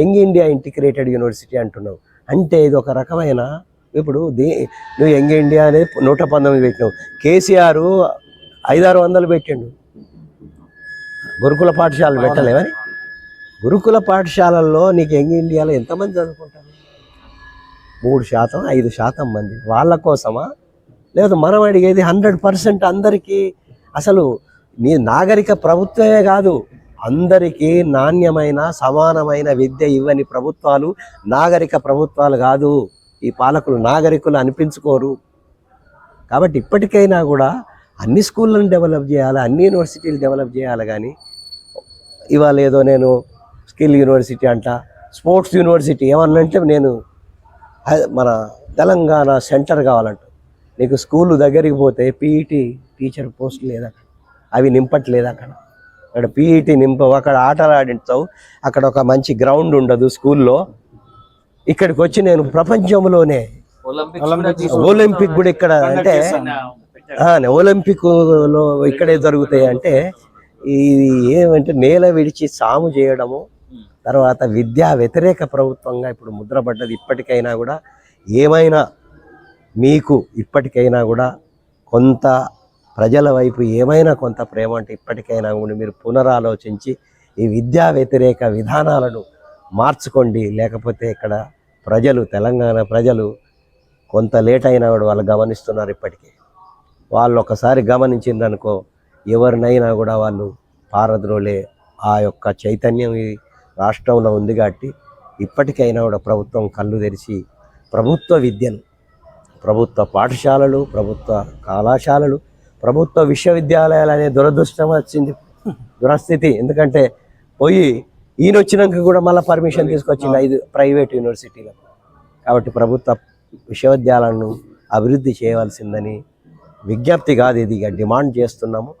Young India integrated university అంటున్నావు. అంటే ఇది ఒక రకమైన ఇప్పుడు దే నువ్వు యంగ్ ఇండియా అనేది నూట పంతొమ్మిది పెట్టినావు. కేసీఆర్ ఐదారు వందలు పెట్టిండు. గురుకుల పాఠశాలలు పెట్టలేమని గురుకుల పాఠశాలల్లో నీకు యంగ్ ఇండియాలో ఎంతమంది చదువుకుంటారు? మూడు శాతం ఐదు శాతం మంది. వాళ్ళ కోసమా? లేదా మనం అడిగేది హండ్రెడ్ పర్సెంట్ అందరికీ. అసలు నీ నాగరిక ప్రభుత్వమే కాదు అందరికీ నాణ్యమైన సమానమైన విద్య ఇవ్వని ప్రభుత్వాలు నాగరిక ప్రభుత్వాలు కాదు. ఈ పాలకులు నాగరికులు అనిపించుకోరు. కాబట్టి ఇప్పటికైనా కూడా అన్ని స్కూళ్ళను డెవలప్ చేయాలి అన్ని యూనివర్సిటీలు డెవలప్ చేయాలి కానీ ఇవాళ ఏదో నేను స్కిల్ యూనివర్సిటీ అంట స్పోర్ట్స్ యూనివర్సిటీ ఏమన్నంటే నేను మన తెలంగాణ సెంటర్ కావాలంట. నీకు స్కూల్ దగ్గరికి పోతే పీఈటీ టీచర్ పోస్ట్ లేదంట. అవి నింపట్లేదు అక్కడ. అక్కడ పీఈటీ నింపవు అక్కడ ఆటలు ఆడించావు. అక్కడ ఒక మంచి గ్రౌండ్ ఉండదు స్కూల్లో. ఇక్కడికి వచ్చి నేను ప్రపంచంలోనే ఒలింపిక్ కూడా ఇక్కడ అంటే ఆ, ఒలింపిక్లో ఇక్కడే జరుగుతాయి అంటే ఇది ఏమంటే నేల విడిచి సాము చేయడము తర్వాత విద్యా వ్యతిరేక ప్రభుత్వంగా ఇప్పుడు ముద్రపడ్డది ఇప్పటికైనా కూడా. ఏమైనా మీకు ఇప్పటికైనా కూడా కొంత ప్రజల వైపు ఏమైనా కొంత ప్రేమ అంటే ఇప్పటికైనా ఉండి మీరు పునరాలోచించి ఈ విద్యా వ్యతిరేక విధానాలను మార్చుకోండి. లేకపోతే ఇక్కడ ప్రజలు తెలంగాణ ప్రజలు కొంత లేట్ అయినా కూడా వాళ్ళు గమనిస్తున్నారు ఇప్పటికీ. వాళ్ళు ఒకసారి గమనించిందనుకో ఎవరినైనా కూడా వాళ్ళు పారద్రోలే. ఆ యొక్క చైతన్యం ఈ రాష్ట్రంలో ఉంది కాబట్టి ఇప్పటికైనా కూడా ప్రభుత్వం కళ్ళు తెరిచి ప్రభుత్వ విద్యను ప్రభుత్వ పాఠశాలలు ప్రభుత్వ కళాశాలలు ప్రభుత్వ విశ్వవిద్యాలయాలు అనే దురదృష్టం వచ్చింది. దురస్థితి. ఎందుకంటే పోయి ఈయన వచ్చినాక కూడా మళ్ళీ పర్మిషన్ తీసుకొచ్చింది ఐదు ప్రైవేట్ యూనివర్సిటీలకు. కాబట్టి ప్రభుత్వ విశ్వవిద్యాలయాలను అభివృద్ధి చేయవలసిందని విజ్ఞప్తి కాదు ఇది. డిమాండ్ చేస్తున్నాము.